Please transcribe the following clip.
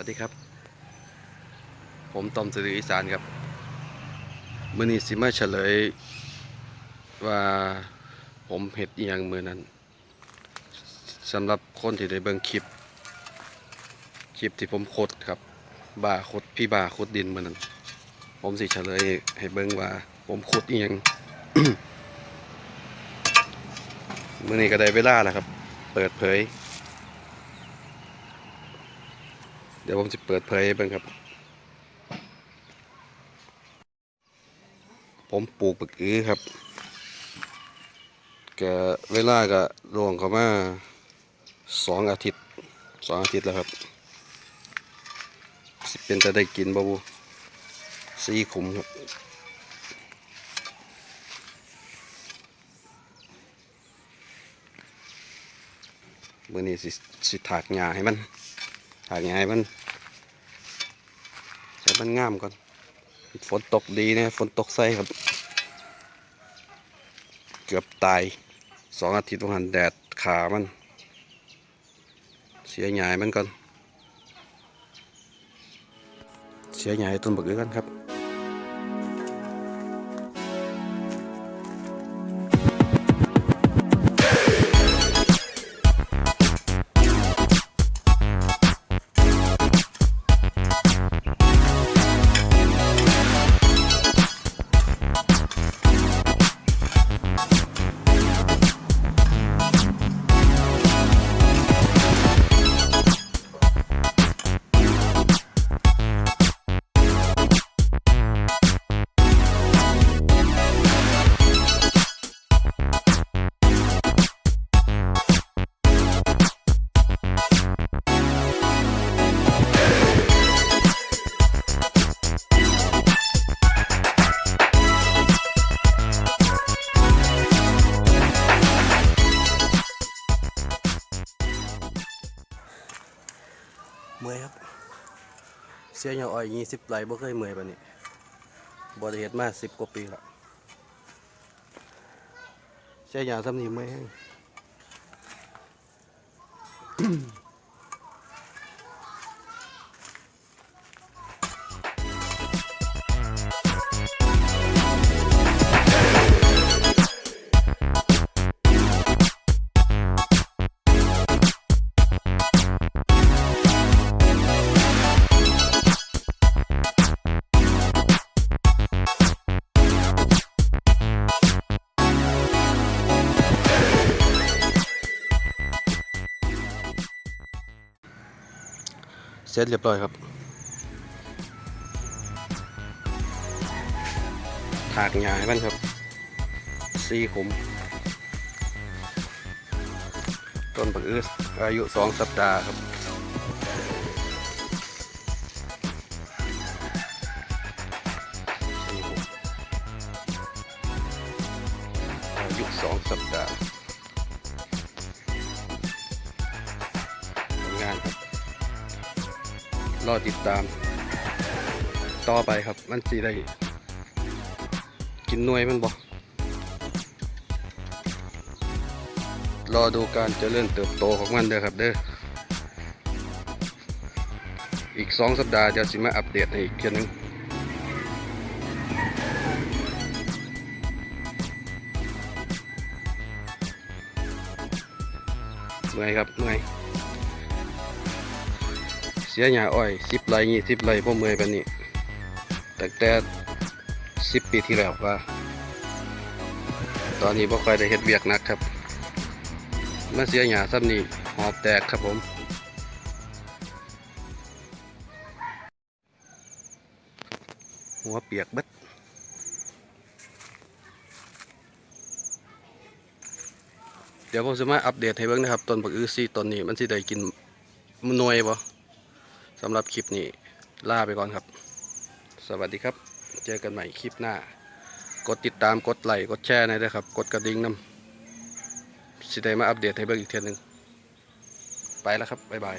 วัสดีครับ ผมตอมสื่ออีสานครับมื่อนี้สิมาเฉลย ว่าผมเห็ดอหยังมือนั้นสำหรับคนที่ได้เบิ่งคลิป คลิปที่ผมขดครับ บ่าขดพี่บ่าขดดินมือนั้น ผมสิเฉลยให้เบิ่งว่า ผมขุดอหยังมื่อนี้ก็ได้เวลาแล้วครับ เปิดเผย เดี๋ยวผมจะเปิดเผยให้เบิ่งครับ ผมปลูกปักอื้อครับก็เวลาก็ล่วงเข้ามาสองอาทิตย์สองอาทิตย์แล้วครับ สิเป็นจะได้กินบ่บูสีขุมครับเมื่อนี้สิสิถากหญ้าให้มัน ถากหญ้าให้มันให้มันงามก่อน ฝนตกดีนะ ฝนตกใส่ครับ เกือบตายสองอาทิตย์วันแดดขามัน เสียหยายมันก่อน เสียหยายต้นบักเอื้อกันครับ มื่อยครับ เสียหยาอ่อยยี่สิบไหลบ่เคยเมื่อยปานนี้บ่ได้เหตุมาสิบกว่าปีละเสียหยาทำนี่เมื่อย สร็จเรียบร้อยครับถากหญ้าให้มันครับสี่ขุมต้นบักอื้ออายุสองสัปดาห์ครับซีขมอายุสองสัปดาห์งานครับ รอติดตาม ต่อไปครับมันสีได้กินหน่วยมันบ่รอดูการเจริญเติบโตของมันเด้อครับเด้ออีกสองสัปดาห์เดี๋ยวสิมาอัปเดตให้อีกเทีนึงเมื่อยครับเมื่อย สียหญ้าอ้อยสิบไรยี่สิบไรพ่อเมื่อยแบบนี้ตั้งแต่สิบปีที่แล้วว่า ตอนนี้บ่ค่อยได้เฮ็ดเวียกนักครับมาเสียหญ้าซ้ำนี่หอบแตกครับผมหัวเปียกบิดเดี๋ยวผมจะมาอัปเดตให้เบิ่งนะครับต้นบักอื้อซี่ต้นนี้มันสิได้กินหน่วยบ่ สำหรับคลิปนี้ลาไปก่อนครับ สวัสดีครับ เจอกันใหม่คลิปหน้า กดติดตามกดไลค์กดแชร์หนะด้วยครับ กดกระดิ่งนำสิได้มาอัปเดตให้เบิ่งอีกเทียนึง ไปแล้วครับ บ๊ายบาย